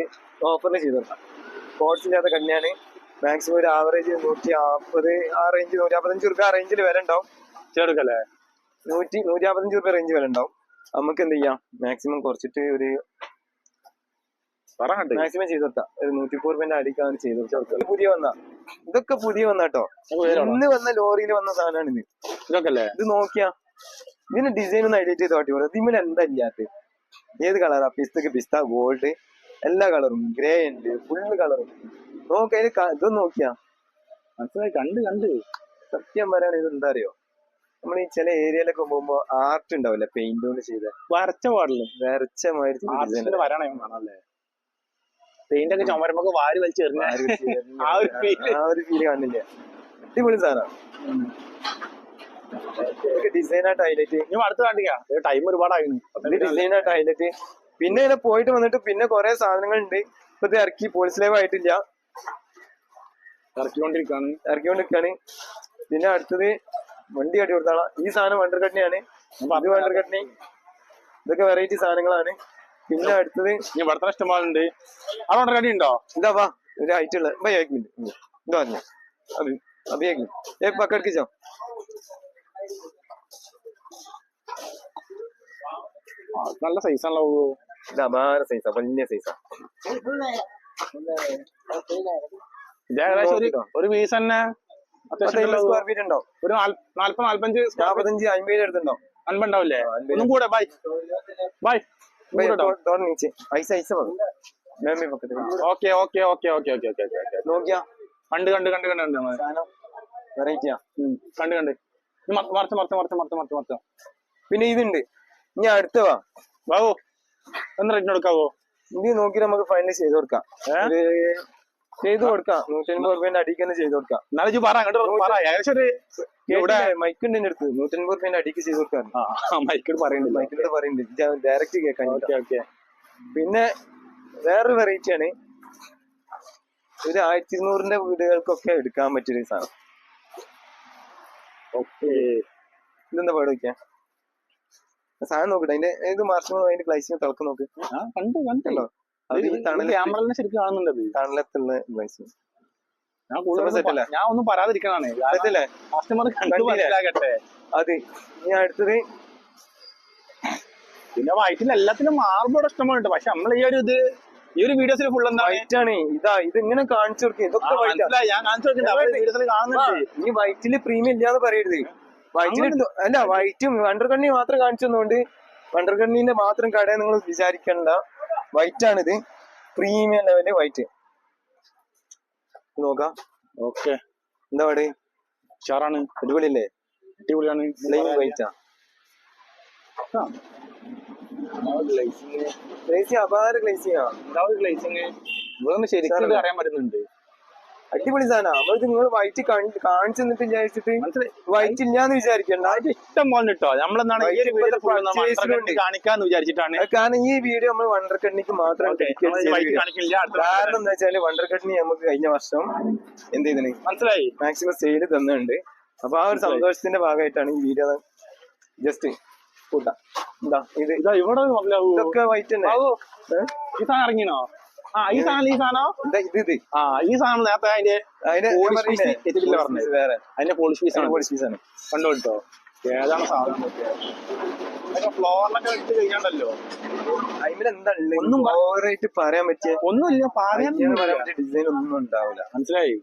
ഓഫറിന് ചെയ്തോട്ടാ കൊടുക്കാം. സ്പോർട്സ് ഇല്ലാത്ത കണ്ണിയാണ്. മാക്സിമം ഒരു ആവറേജ് നൂറ്റി നാൽപ്പത് ആ റേഞ്ച് നൂറ്റി നാൽപ്പത്തഞ്ച് റുപ്യ ആ റേഞ്ചിൽ വില ഉണ്ടാവും ചേർക്കല്ലേ നൂറ്റി നൂറ്റി നാൽപ്പത്തഞ്ച് റുപ്യ റേഞ്ച് വില ഉണ്ടാവും നമുക്ക് എന്ത് ചെയ്യാം? മാക്സിമം കുറച്ചിട്ട് ഒരു മാക്സിമം ചെയ്ത് കൊടുത്താ. ഒരു നൂറ്റിപ്പൂർ റുപ്യന്റെ അടിക്കാണ് ചെയ്ത് പുതിയ വന്ന. ഇതൊക്കെ പുതിയ വന്ന കേട്ടോ ഇന്ന് വന്ന ലോറിയിൽ വന്ന സാധനമാണ് ഇത്. ഇതൊക്കെ അല്ലേ ഇത് നോക്കിയാ. ഇതിന് ഡിസൈൻ ഒന്ന് എഡിറ്റ് ചെയ്ത് കാട്ടി പറയാം ഇതിമ്മിൽ എന്താ ഇല്ലാത്ത ഏത് കളറാ പിസ്തക്ക് പിസ്ത ഗോൾഡ് എല്ലാ കളറും ഗ്രേ ഉണ്ട് ഫുള്ള് കളറും നോക്ക അതിന് ഇതൊന്ന് നോക്കിയാ. മനസ്സിലായി? കണ്ട് കണ്ട്. സത്യം പറയാൻ ഇത് എന്താ അറിയോ? നമ്മൾ ഈ ചില ഏരിയയിലൊക്കെ പോകുമ്പോ ആർട്ട് ഉണ്ടാവില്ല പെയിന്റ് കൊണ്ട് ചെയ്ത. വരച്ച പാടില്ല? വരച്ച മാതിരി പെയിന്റ് ഒക്കെ ചുമരുമ്പോ വാരി വലിച്ചെറിഞ്ഞ ആ ഒരു ഫീൽ കാണില്ല? അടിപൊളി സാധനം. ഡിസൈൻ ആയിട്ട് ഹൈലൈറ്റ് അടുത്ത് കാണിക്കാം. ടൈം ഒരുപാടായിരുന്നു ഡിസൈൻ ആയിട്ട് ഹൈലൈറ്റ് പിന്നെ ഇങ്ങനെ പോയിട്ട് വന്നിട്ട് പിന്നെ കൊറേ സാധനങ്ങൾ ഉണ്ട് ഇപ്പൊ ഇത് ഇറക്കി പോലീസ് ലൈവ് ആയിട്ടില്ല. ഇറക്കിക്കൊണ്ടിരിക്കാണ്. പിന്നെ അടുത്തത് വണ്ടി കട്ടി കൊടുത്താളാ. ഈ സാധനം വണ്ടർ കട്ടിനെയാണ് അത് വണ്ടർ കട്ടിനെ ഇതൊക്കെ വെറൈറ്റി സാധനങ്ങളാണ്. പിന്നെ അടുത്തത് ഞാൻ ഇഷ്ടമാണുണ്ട് ഇഷ്ടമാളുണ്ട് ആ വണ്ടർ കട്ടി ഉണ്ടോ? എന്താ വാ. ഒരു ഹൈറ്റ് ഉള്ള. എന്താ പറഞ്ഞു അഭി അഭി ഏക് മിനിറ്റ് ഏക് പക്കടിക്കോ നല്ല സൈസാണല്ലോ ഇത് അപാര സൈസാ വലിയ സൈസാ. ഇത് ഏകദേശം ഒരു ഒരു പീസ് തന്നെ. സ്ക്വയർ ഫീറ്റ് ഉണ്ടോ? ഒരു നാല്പത് നാല്പഞ്ച് നാപ്പത്തഞ്ച് അമ്പത് എടുത്തുണ്ടോ അൻപണ്ടാവില്ലേ ഒന്നും കൂടെ bye bye okay okay okay okay okay okay നോക്കിയാ. കണ്ട് കണ്ട് കണ്ട് കണ്ട് കണ്ട് വെറൈറ്റിയാ കണ്ട് കണ്ട്. മറച്ച് മറച്ച് മറച്ച് മറച്ച് മറച്ച് മറച്ച പിന്നെ ഇതുണ്ട്. ഇനി അടുത്ത വാ. വാവോ. എന്താ റെഡി കൊടുക്കാവോ? ഇത് നോക്കി നമുക്ക് ഫൈനൽ ചെയ്ത് കൊടുക്കാം. ചെയ്ത് കൊടുക്കാം. നൂറ്റി അൻപത് റുപ്യന്റെ അടിക്ക് തന്നെ ചെയ്ത് കൊടുക്കാം. എന്നാലും ഇജ്ജ് പറ അങ്ങോട്ട് പറ ഏകദേശം ഒരു ഇവിടെ മൈക്ക് ഉണ്ട് എന്റെ അടുത്ത്. നൂറ്റി അൻപത് റുപ്യന്റെ അടിക്ക് ചെയ്ത് കൊടുക്കാം മൈക്കോട് പറയുന്നില്ല മൈക്കിലൂടെ പറയുന്നുണ്ട് ഡയറക്റ്റ് കേൾക്കാൻ ഓക്കെ ഓക്കെ പിന്നെ വേറൊരു വെറൈറ്റി ആണ്. ഒരു ആയിരത്തി ഇരുന്നൂറിന്റെ വീടുകൾക്കൊക്കെ എടുക്കാൻ പറ്റിയൊരു സാധനം. ഓക്കെ ഇതെന്താ പാട് വെക്കാൻ സാധനം നോക്കട്ടെ അതിന്റെ ഏത് മാർച്ചും അതിന്റെ ഗ്ലൈസിന് തിളക്കം നോക്ക്. കണ്ടു കണ്ടല്ലോ അത് ഈ തണൽ ക്യാമറ ശരിക്കും കാണുന്നുണ്ട് തണലത്തുള്ള ഗ്ലൈസിന് ഞാൻ ഒന്നും പറയാതിരിക്കണാണ് അതല്ലേ കസ്റ്റമർ കണ്ടു കണ്ടില്ലേ? മനസ്സിലാകട്ടെ. അത്. ഇനി അടുത്തത്. പിന്നെ വൈറ്റിൽ എല്ലാത്തിനും മാർബോട് ഇഷ്ടമാണ് പക്ഷെ നമ്മൾ ഈ ഒരു ഇത് ഈ ഒരു വീഡിയോസിൽ ഫുൾ എന്താ ആണ് ഇതാ ഇത് ഇങ്ങനെ കാണിച്ചു കൊടുക്കും. ഇതൊക്കെ വൈറ്റ്. ഞാൻ കാണിച്ചു നോക്കിണ്ട് വീഡിയോസിൽ കാണുന്നുണ്ട്. ഈ വൈറ്റിൽ പ്രീമിയം ഇല്ലാന്ന് പറയരുത്. അല്ല വൈറ്റും വണ്ടർ കണ്ണി മാത്രം കാണിച്ചു തന്നുകൊണ്ട് വണ്ടർ കണ്ണിന്റെ മാത്രം കട നിങ്ങൾ വിചാരിക്കണ്ട. വൈറ്റ് ആണിത് പ്രീമിയം ലെവൽ വൈറ്റ്. നോക്കാം. ഓക്കെ. എന്താ പാട് ഷാറാണ് അടിപൊളിയല്ലേ? അടിപൊളിയാണ്. പ്ലെയിൻ വൈറ്റാ ഗ്ലേസിംഗ് അപാര ഗ്ലേസിയാ ഗ്ലേസിങ് ഇതൊന്ന് ശരിക്കും അറിയാൻ പറ്റുന്നുണ്ട്. അടിപൊളി സാധനം. നമ്മളിത് നിങ്ങൾ വൈറ്റ് കാണിച്ചു തന്നിട്ട് വിചാരിച്ചിട്ട് വൈറ്റ് ഇല്ലാന്ന് വിചാരിക്കണ്ട. ഇഷ്ടം പോലെ കിട്ടോ നമ്മളെന്താണ്. കാണിക്കാന്ന് വിചാരിച്ചിട്ടാണ്. കാരണം ഈ വീഡിയോ നമ്മൾ വണ്ടർ കണ്ണിക്ക് മാത്രം കാരണം എന്താ വെച്ചാൽ വണ്ടർ കണ്ണി നമുക്ക് കഴിഞ്ഞ വർഷം എന്ത് ചെയ്തിന്? മനസ്സിലായി? മാക്സിമം സെയിൽ തന്നുണ്ട് അപ്പൊ ആ ഒരു സന്തോഷത്തിന്റെ ഭാഗമായിട്ടാണ് ഈ വീഡിയോ ജസ്റ്റ് കൂട്ടാം. എന്താ ഇത്. ഇവിടെ ഇതൊക്കെ വൈറ്റ് തന്നെ. ഇറങ്ങിയോ ഇറങ്ങിനോ ആ ഈ സാധനം ഈ സാധനം. ഇതാ ഇത് ഇത്? ആ ഈ സാധനം നേരത്തെ അതിന്റെ അതിന്റെ പറഞ്ഞത്. വേറെ. അതിന്റെ പോളിഷ് പീസ് ആണ്. പോളിഷ് പീസ് ആണ്. കണ്ടോ കേട്ടോ? ഏതാണ് സാധനം? ഇട്ട് കഴിഞ്ഞാണ്ടല്ലോ. ഒന്നും ഓവറായിട്ട് പറയാൻ പറ്റിയ ഒന്നുമില്ല പറയാൻ പറ്റിയ ഡിസൈൻ ഒന്നും ഉണ്ടാവില്ല. മനസ്സിലായി?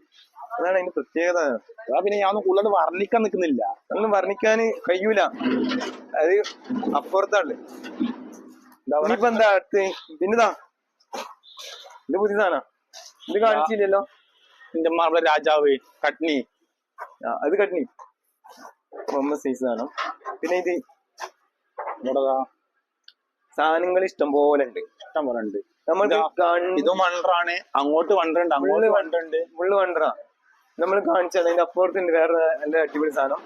അതാണ് അതിന്റെ പ്രത്യേകത. അതാ പിന്നെ ഞാൻ കൂടുതൽ വർണിക്കാൻ നിൽക്കുന്നില്ല. ഒന്നും വർണിക്കാൻ കഴിയൂല. അത് അപ്പുറത്താണ്. ഇനിയിപ്പോ എന്താ അടുത്ത്? പിന്നെതാ? ഇത് പുതിയതാണോ ഇത് കാണിച്ചില്ലല്ലോ. എന്റെ മാപ്പിള രാജാവ് കട്നി. അത് കട്നി. മുഹമ്മദ് സൈസ് ആണ് പിന്നെ ഇത് എന്താ സാധനങ്ങൾ ഇഷ്ടം പോലെ ഉണ്ട്. ഇഷ്ടം പോലെ ഉണ്ട്. നമ്മൾ ഇത്. വണ്ടറാണ് അങ്ങോട്ട് വണ്ടറുണ്ട് അങ്ങോട്ട് വണ്ടറുണ്ട് ഫുള്ള് വണ്ടറാ നമ്മൾ കാണിച്ചത് അതിന്റെ അപ്പുറത്തുണ്ട് വേറെ നല്ല അടിപൊളി സാധനം.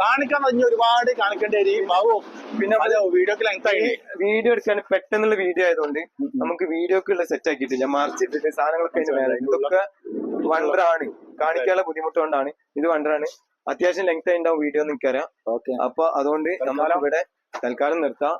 കാണിക്കാൻ കഴിഞ്ഞ ഒരുപാട് കാണിക്കേണ്ടി വരും. ബാബു പിന്നെ വീഡിയോക്ക് ലെങ്ത് ആയി. വീഡിയോ എടുക്കാൻ പെട്ടെന്നുള്ള വീഡിയോ ആയതുകൊണ്ട് നമുക്ക് വീഡിയോക്ക് ഉള്ള സെറ്റ് ആക്കിയിട്ടില്ല മറിച്ചിട്ടില്ല സാധനങ്ങളൊക്കെ അതിന്റെ വേറെ ഇതൊക്കെ വണ്ടറാണ് കാണിക്കാനുള്ള ബുദ്ധിമുട്ട് കൊണ്ടാണ് ഇത് വണ്ടറാണ് അത്യാവശ്യം ലെങ്ത് ആയിട്ടുണ്ടാവും വീഡിയോ നിൽക്കാരാ അപ്പൊ അതുകൊണ്ട് നമ്മളിവിടെ തൽക്കാലം നിർത്താം.